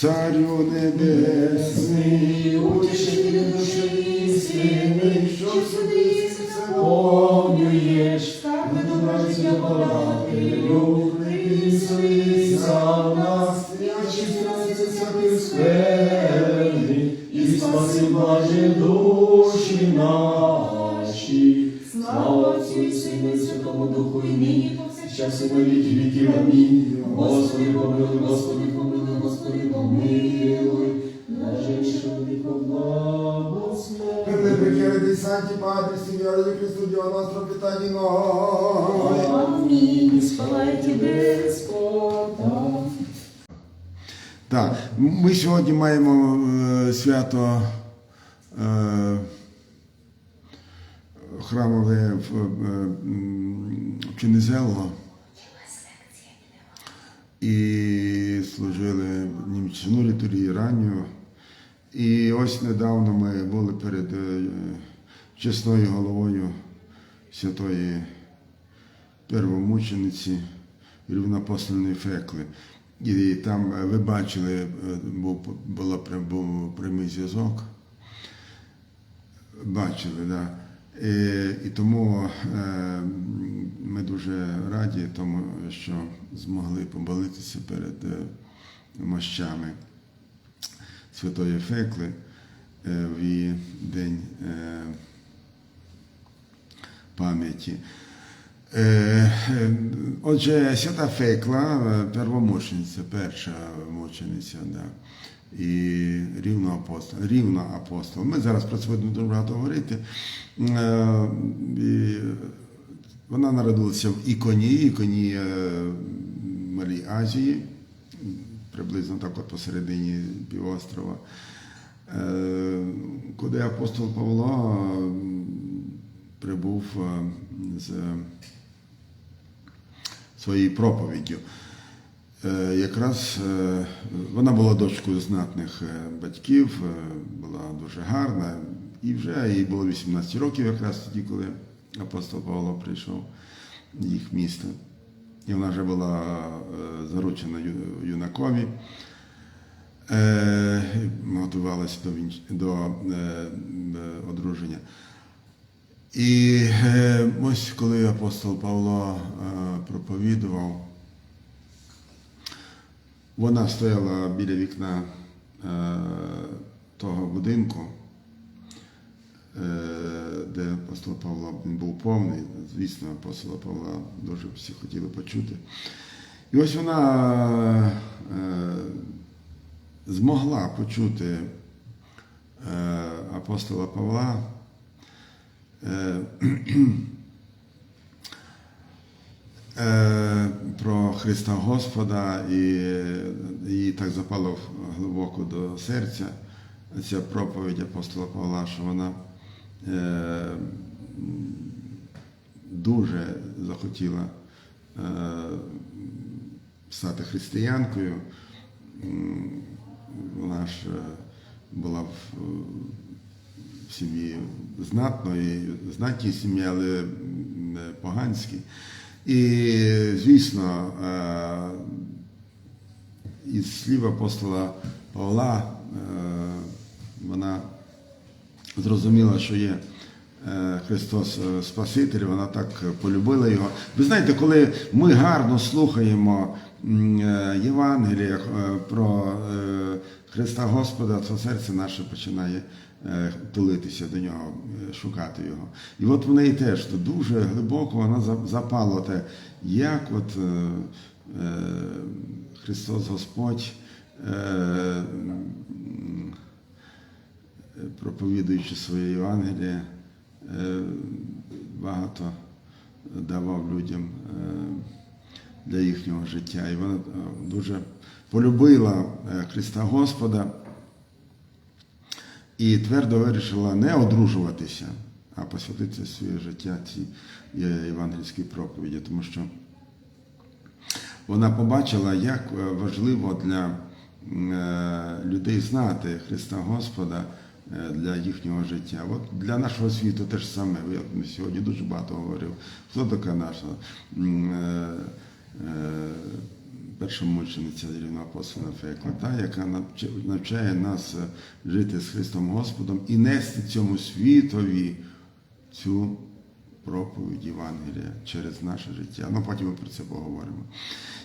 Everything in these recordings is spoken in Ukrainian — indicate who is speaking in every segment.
Speaker 1: Царю небесний, утішителю душі істини, що сюди заповнюєш, так не добраться подателю, приписуй за нас, і очиститься всяких скверни, і спаси блажі душі наші. Слава Отцю і Сину і Святому Духу і нині, час і на віки. Амінь. Господи, помилуй, Господи, помилуй, Господи, помилуй. Віку благослови.
Speaker 2: Прикрити Санті Падре, Сім'я Христу, Діва Ностро, питання Ной.
Speaker 3: Амінь. Спалай тебе, Господа.
Speaker 1: Так, ми сьогодні маємо е, свято е, храмове в, е, Ченезелго. І служили німчину літургію. І ось недавно ми були перед е, чесною головою святої первомучениці рівнопостольної Фекли. І там е, ви бачили, е, був, була, був прямий зв'язок. Бачили, так. Да. І, тому е, ми дуже раді, тому що змогли помолитися перед е, мощами Святої Фекли е, в її день пам'яті. Отже, свята Фекла, первомучениця, перша мучениця, да. І рівно апостол, рівно апостол. Ми зараз про це будемо дуже багато говорити. Е, і Вона народилася в Іконі, Іконі е, Малій Азії, приблизно так от посередині півострова. Е, Куди апостол Павло прибув з своєю проповіддю. Е, Якраз е, вона була дочкою знатних е, батьків, була дуже гарна, і вже їй було 18 років, якраз тоді, коли апостол Павло прийшов в їх місто. І вона вже була заручена юнакові, готувалася до, до одруження. І ось коли апостол Павло проповідував, вона стояла біля вікна е, того будинку, е, де апостол Павло він був повний. Звісно, апостола Павла дуже всі хотіли почути. І ось вона е, змогла почути е, апостола Павла. Е, про Христа Господа, і їй так запало глибоко до серця ця проповідь апостола Павла, що вона е, дуже захотіла е, стати християнкою. Вона ж е, була в сім'ї знатної, знатній сім'ї, але не поганській. І, звісно, е, із слів апостола Павла е, вона зрозуміла, що є е, Христос Спаситель, вона так полюбила його. Ви знаєте, коли ми гарно слухаємо Євангелія про Христа Господа, то серце наше починає тулитися до нього, е, шукати його. І от в неї теж дуже глибоко вона запала те, як от е, е, Христос Господь. е, проповідуючи своє Євангеліє, е, багато давав людям е, для їхнього життя. І вона е, дуже полюбила е, Христа Господа і твердо вирішила не одружуватися, а посвятити своє життя цій е, євангельській проповіді, тому що вона побачила, як е, важливо для е, людей знати Христа Господа для їхнього життя. От для нашого світу теж саме. Я сьогодні дуже багато говорив. Хто така наша першомучениця рівноапостольна Фекла, та, яка навчає нас е, жити з Христом Господом і нести цьому світові цю проповідь Євангелія через наше життя. Ну, потім ми про це поговоримо.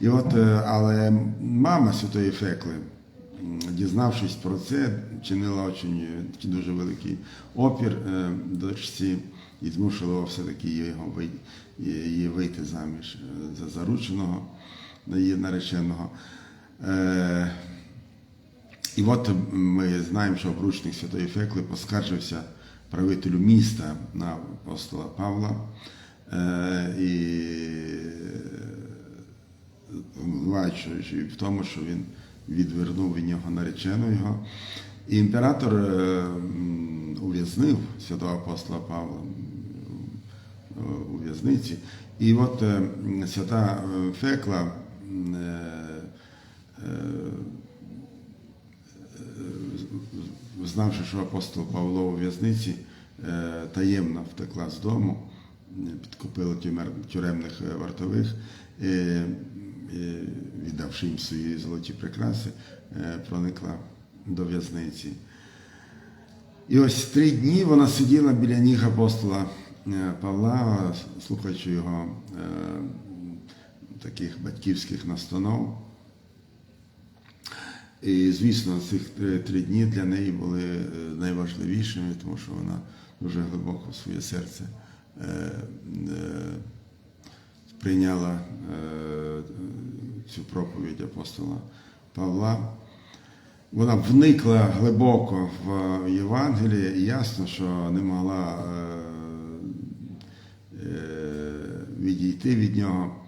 Speaker 1: І от, е, але мама Святої Фекли, дізнавшись про це, чинила очень, е, дуже великий опір дочці і змушувала все-таки її вийти заміж за зарученого, її нареченого. Е, і от ми знаємо, що обручник Святої Фекли поскаржився правителю міста на апостола Павла е, і звинувачуючи в тому, що він відвернув від нього наречену його. І імператор е, ув'язнив святого апостола Павла е, у в'язниці. І от е, свята Фекла знавши, що апостол Павло у в'язниці е, таємно втекла з дому, е, підкупила тюремних е, вартових, е, е, віддавши їм свої золоті прикраси, е, проникла до в'язниці. І ось три дні вона сиділа біля ніг апостола е, Павла, слухаючи його е, таких батьківських настанов. І, звісно, цих три, дні для неї були е, найважливішими, тому що вона дуже глибоко в своє серце е, е, прийняла цю проповідь апостола Павла. Вона вникла глибоко в Євангеліє і ясно, що не могла відійти від нього.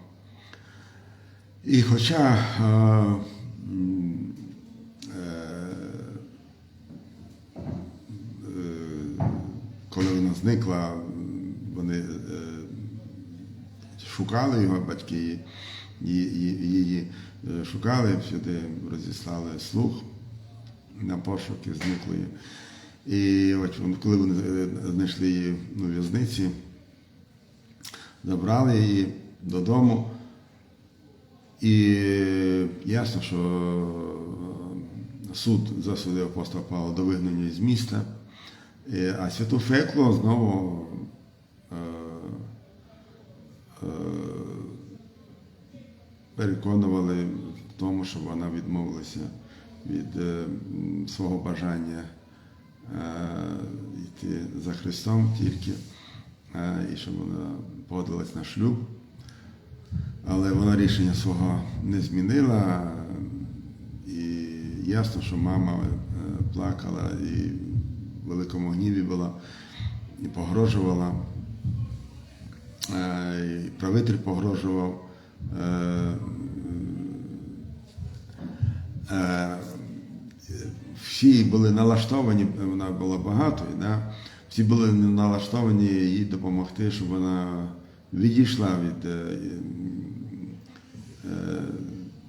Speaker 1: І хоча е, е, коли вона зникла, вони е, шукали його батьки, її- шукали, всюди розіслали слух на пошуки зниклої. І от коли вони знайшли її у в'язниці, забрали її додому. І ясно, що е, суд засудив апостола Павла до вигнання з міста, Е, а святу Феклу знову е, переконували в тому, щоб вона відмовилася від свого бажання йти за Христом тільки, і щоб вона погодилась на шлюб. Але вона рішення свого не змінила. І ясно, що мама е, плакала і в великому гніві була, і погрожувала. Е, І правитель погрожував. Е, Всі були налаштовані, вона була багатою, да? всі були налаштовані їй допомогти, щоб вона відійшла від е, е,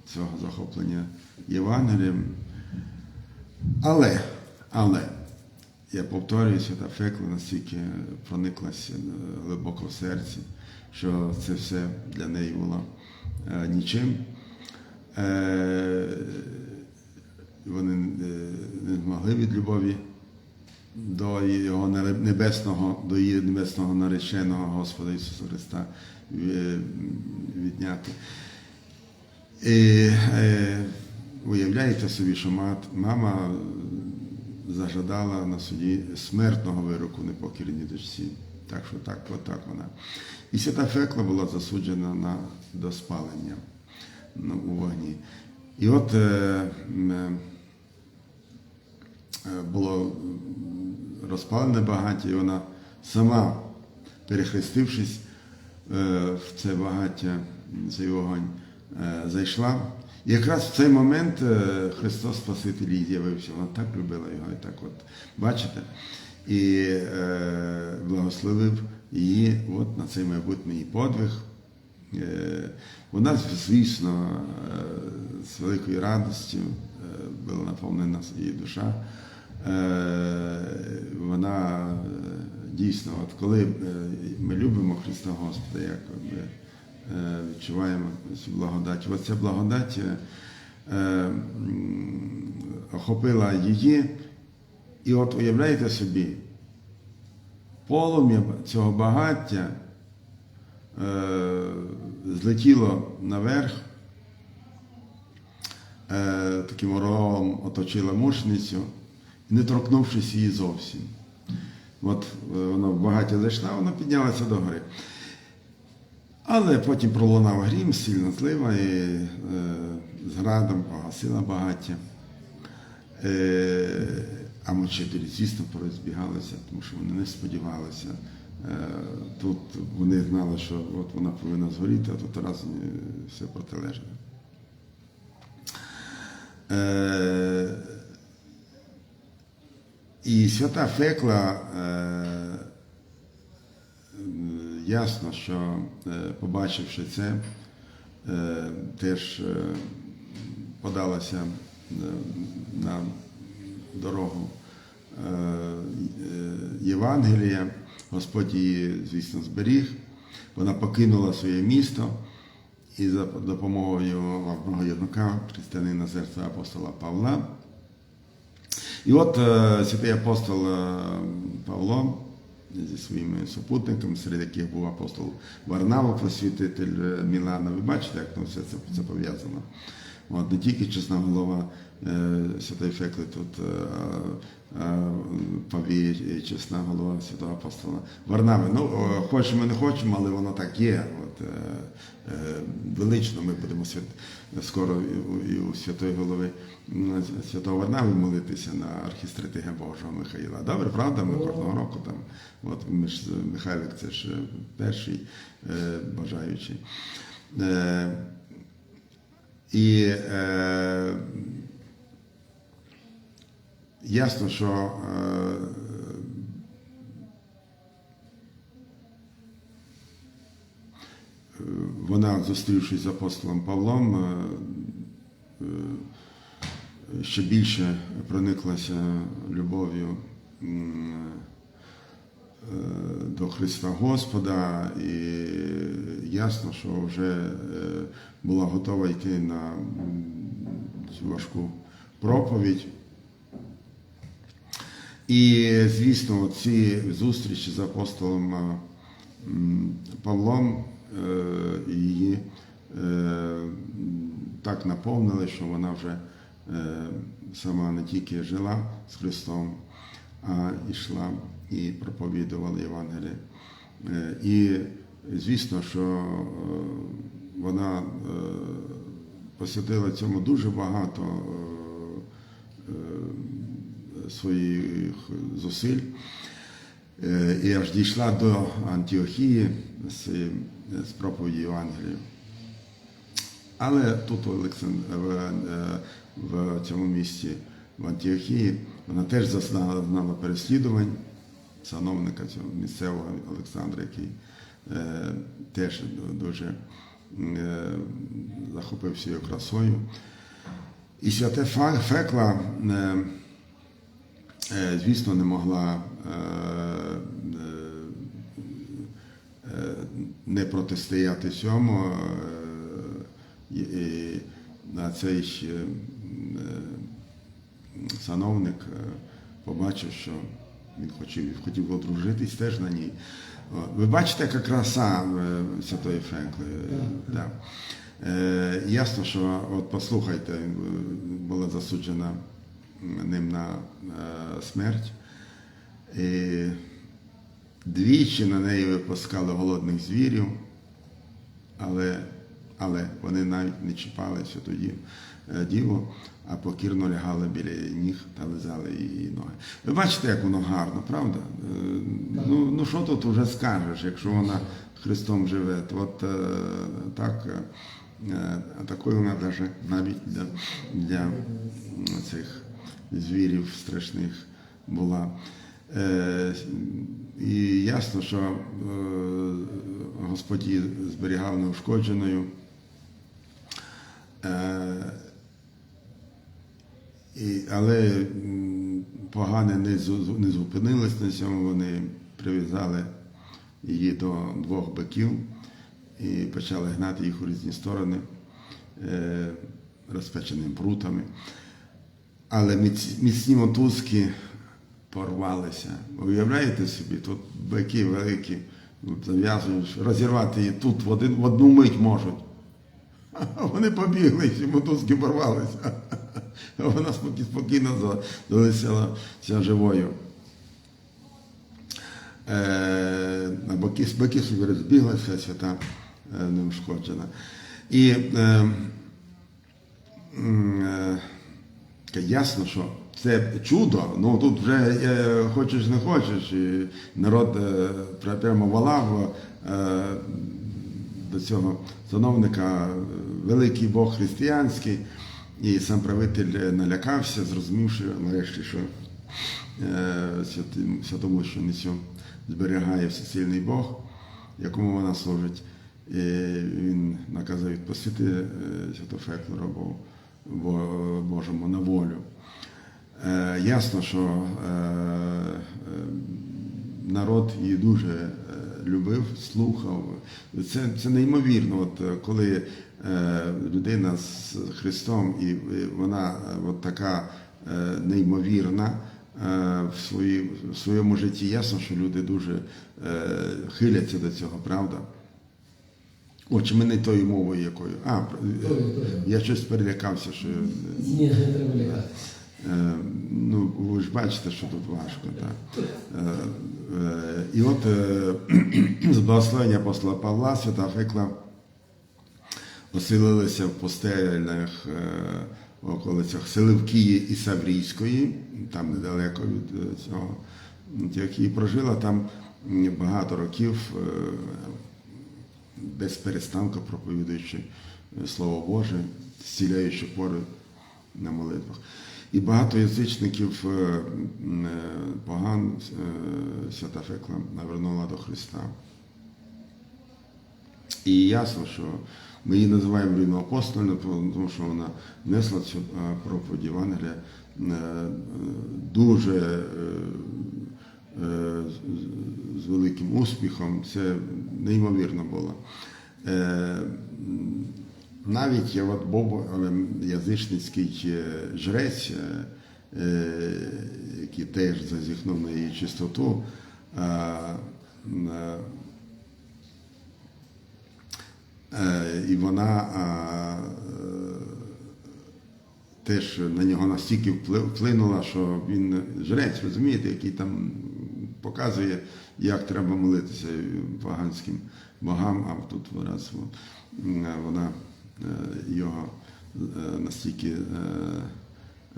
Speaker 1: цього захоплення Євангелієм. Але, але, я повторююся, та Фекла настільки прониклася е, глибоко в серці, що це все для неї було нічим. Вони не змогли від любові до його небесного, до її небесного нареченого Господа Ісуса Христа відняти. І, е, уявляєте собі, що мама зажадала на суді смертного вироку непокірній дочці. Так що так, отак вона. І свята Фекла була засуджена на до спалення ну, у вогні. І от е, е, було розпалене багаття, і вона сама, перехрестившись е, в це багаття, цей вогонь, е, зайшла. І якраз в цей момент е, Христос Спаситель їй з'явився. Вона так любила його, і так от бачите, і е, благословив її от на цей майбутній подвиг. Е, Вона, звісно, е, з великою радістю е, була наповнена її душа. Е, Вона е, дійсно, от коли е, ми любимо Христа Господа, як ми відчуваємо цю благодать. Оця благодать охопила її. І от уявляєте собі, полум'я цього багаття злетіло наверх, таким оровом оточила мушницю, не торкнувшись її зовсім. От е, вона в багаття зайшла, вона піднялася до гори. Але потім пролунав грім, сильна злива і е, з градом погасила багаття. Е, а мучителі, звісно, порозбігалися, тому що вони не сподівалися. Е, тут вони знали, що от вона повинна згоріти, а тут разом е, все протилежне. Е, і свята Фекла е, е, ясно, що е, побачивши це, теж подалася на дорогу Євангелія. Господь її, звісно, зберіг. Вона покинула своє місто і за допомогою одного єднака, християнина серця апостола Павла. І от е, святий апостол е, Павло зі своїми супутниками, серед яких був апостол Варнава, просвітитель е, Мілана. Ви бачите, як там все це, це пов'язано. От, не тільки чесна голова е, Святої Фекли тут е, е, Павій, і чесна голова святого апостола Варнави. Ну, хочемо, не хочемо, але воно так є. От, е, е, велично ми будемо свят... скоро і у, і у святої голови святого Варнави молитися на архістратига Божого Михаїла. Добре, правда? Ми кожного року там. От ми ж Михайлик, це ж перший е, бажаючий. І е, ясно, що е, вона, зустрівшись з апостолом Павлом, е, е, ще більше прониклася любов'ю до Христа Господа, і ясно, що вже е, була готова йти на цю важку проповідь. І, звісно, ці зустрічі з апостолом е, Павлом е, її е, так наповнили, що вона вже е, сама не тільки жила з Христом, а йшла і проповідувала Євангеліє. Е, І звісно, що е, вона е, посвятила цьому дуже багато своїх зусиль. І аж дійшла до Антіохії з, з проповіді Євангелія. Але тут в, в цьому місті, в Антіохії, вона теж зазнала знала переслідувань сановника цього місцевого Олександра, який е, теж дуже е, захопився її красою. І святе Фекла, е, е, звісно, не могла е, е, е, не протистояти цьому. е, і на цей ще, е, сановник е, побачив, що він хотів, хотів одружитись теж на ній. Ви бачите, яка краса е, Святої Фекли. е, Да. Е, ясно, що от послухайте, е, була засуджена ним на е, смерть. І двічі на неї випускали голодних звірів, але, але вони навіть не чіпали святу е, а покірно лягали біля ніг та лизали її ноги. Ви бачите, як воно гарно, правда? Е, Ну, ну що тут вже скажеш, якщо вона Христом живе? От е, так, такою вона навіть для, для цих звірів страшних була. І ясно, що Господь її зберігав неушкодженою. І, але погане не, не зупинились на цьому, вони прив'язали її до двох биків і почали гнати їх у різні сторони е, розпеченими прутами. Але міцні мотузки порвалися. Уявляєте собі, тут бики великі, зав'язуєш, розірвати її тут в, один, в одну мить можуть. Вони побігли, і мотузки порвалися. Вона спокійно за- залишилася живою. Е, на боки, боки собі розбіглася, свята е, неушкоджена. І е, е, Ясно, що це чудо, ну тут вже е, хочеш не хочеш, і народ е, прямо волав е, до цього сановника е, великий Бог християнський, і сам правитель е, налякався, зрозумівши нарешті, що е, святому зберігає всесильний Бог, якому вона служить. І він наказав відпустити е, Бо- Божому на волю. Ясно, що народ її дуже любив, слухав. Це, це неймовірно, от е, коли е, людина з Христом і вона е, от така е, неймовірна е, в, свої, в своєму житті. Ясно, що люди дуже е, хиляться до цього, правда? О, чи ми не тою мовою якою? А, я щось перелякався, що.
Speaker 4: Ні, не треба лякатися.
Speaker 1: Е, ну, ви ж бачите, що тут важко. Так? Е, е, і от з благословення апостола Павла, свята Фекла оселилися в пустельних околицях Селивкії і Саврійської, там недалеко від цього, які прожила там багато років, без перестанку проповідуючи Слово Боже, зціляючи пори на молитвах. І багато язичників е, е, поган е, свята Фекла навернула до Христа. І ясно, що ми її називаємо рівноапостольною, тому що вона несла цю проповідь Євангелія дуже з великим успіхом. Це неймовірно було. Навіть от е, язичницький е, жрець, е, е, який теж зазіхнув на її чистоту. І вона теж на нього настільки вплинула, що він жрець, розумієте, який там показує, як треба молитися поганським богам, а тут вона його е, настільки е,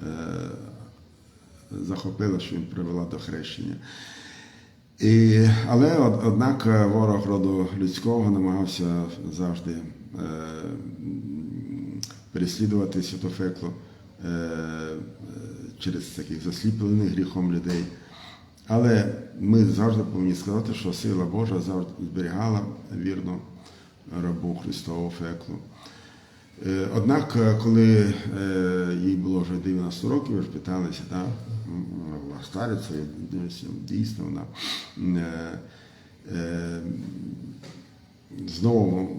Speaker 1: е, захопила, що він привела до хрещення. І, але однак е, ворог роду людського намагався завжди е, переслідувати Святофеклу е, е, через таких засліплених гріхом людей. Але ми завжди повинні сказати, що сила Божа завжди зберігала вірну рабу Христову Феклу. Е, Однак, е, коли е, їй було вже 90 років, ж питалися, так, вона була стариця, дійсно вона знову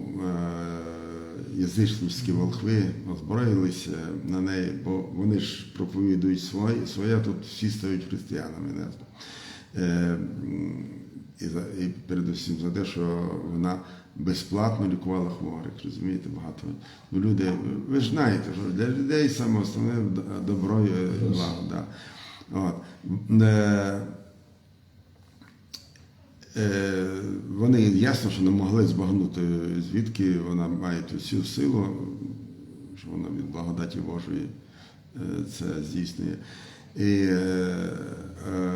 Speaker 1: язичницькі волхви озброїлися на неї, бо вони ж проповідують своє, своє тут всі стають християнами. І передусім за те, що вона безплатно лікувала хворих, розумієте, багато. Ну, люди, ви ж знаєте, що для людей саме основне добро і благо. Да. От. Е, е, вони ясно, що не могли збагнути, звідки вона має ту всю силу, що вона від благодаті Божої е, це здійснює. І, е, е,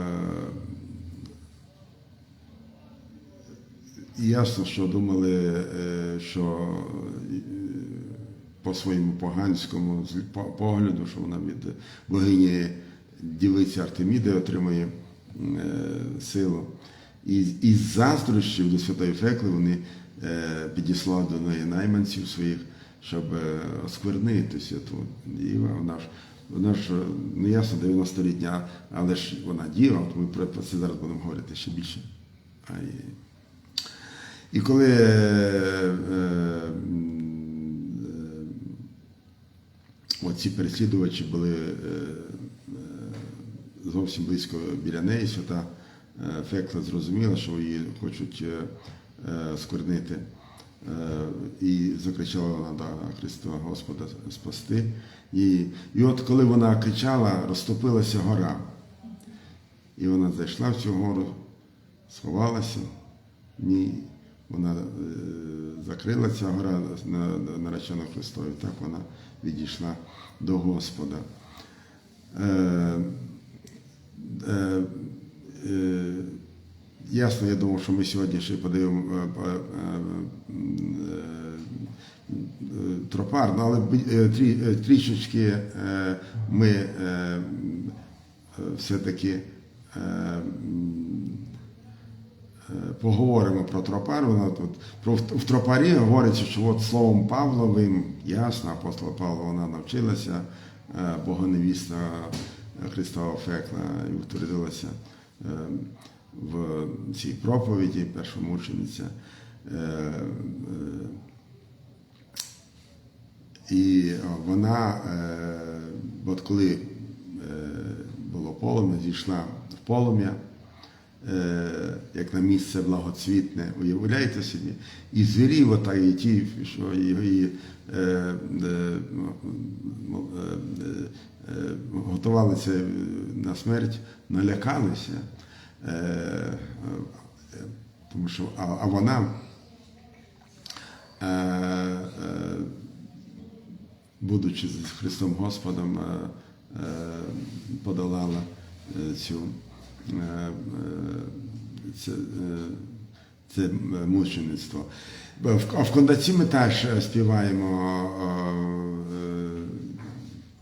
Speaker 1: Ясно, що думали, е, що е, по своєму поганському погляду, що вона від богині дівиці Артеміди отримує е, силу. І із заздрощів до Святої Фекли вони підіслали до неї найманців своїх, щоб осквернити святу. І вона ж, вона ж не ясно 90-літня, але ж вона діва, от ми про це зараз будемо говорити ще більше. І, коли е, е, е, оці переслідувачі були е, зовсім близько біля неї, свята Фекла зрозуміла, що її хочуть сквернити. Е, І закричала до Христа Господа спасти її. І от коли вона кричала, розтопилася гора. І вона зайшла в цю гору, сховалася. Ні, вона е, закрила ця гора на, на Христові. Так вона відійшла до Господа. Е, е, ясно, я думав, що ми сьогодні ще е, тропар, але трі, трішечки ми все-таки поговоримо про тропар. Воно тут про в тропарі говориться, що от словом Павловим, ясно, апостола Павла вона навчилася, е, богоневіста Христова Фекла і утвердилася е, в цій проповіді, першомучениця. Е, і вона, от коли було полум'я, зійшла в полум'я, як на місце благоцвітне, уявляєте собі, і звірі, ота, і ті, що її е, е, е, готувалися на смерть, налякалися, тому що, а, а вона. Е, е, будучи з Христом Господом, е, е, подолала цю, це, е, це мучеництво. В- А в кондаці ми теж е, співаємо. е,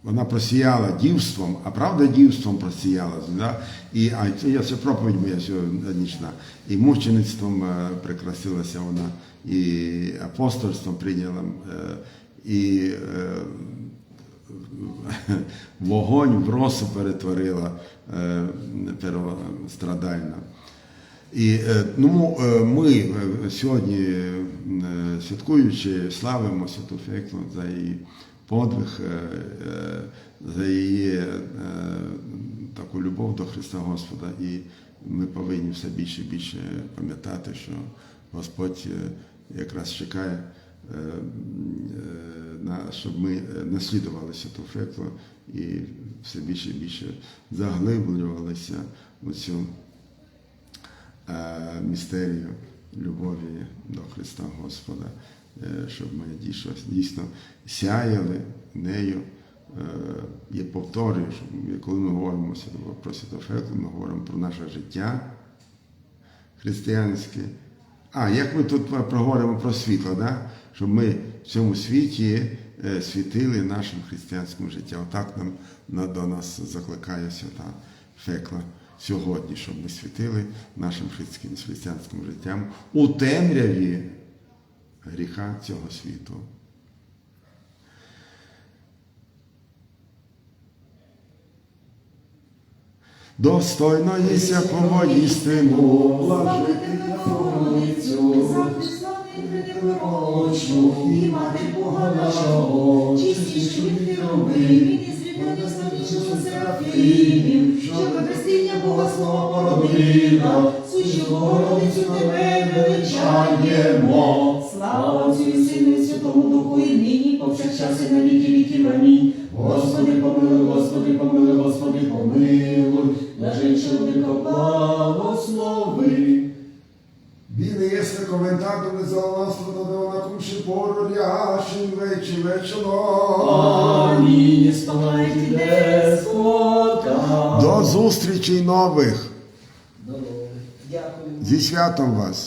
Speaker 1: Вона просіяла дівством, а правда дівством просіяла. Да? І, а це, це проповідь моя сьогоднішня. І мучеництвом е, прикрасилася вона, і апостольством прийняла, е, і е, вогонь в росу перетворила е, первострадальна. І е, ну, е, ми е, сьогодні, святкуючи, славимо Святу Феклу за її подвиг, за її таку любов до Христа Господа. І ми повинні все більше і більше пам'ятати, що Господь якраз чекає, щоб ми наслідували Святу Феклу і все більше і більше заглиблювалися у е, містерію любові до Христа Господа, е, щоб ми дійсно, дійсно сяяли нею. Е, Я повторюю, що коли ми говоримо про Святофеклу, ми говоримо про наше життя християнське. А, як ми тут проговоримо про світло, да? щоб ми в цьому світі е, світили нашим християнським життям. Отак нам до нас закликає свята Фекла сьогодні, щоб ми світили нашим християнським життям у темряві гріха цього світу. Достойно єся повоїстину,
Speaker 3: Славити Богородицю, захисти непорочну, і мати Бога нашого, чистішу від херовимів, Христиня Бога Слова породила, сущу Богородицю тебе величаємо. Слава Отцю і Сину і Святому Духу, і нині, повсякчас і на віки віків. Амінь.
Speaker 1: Seattle, Vaz.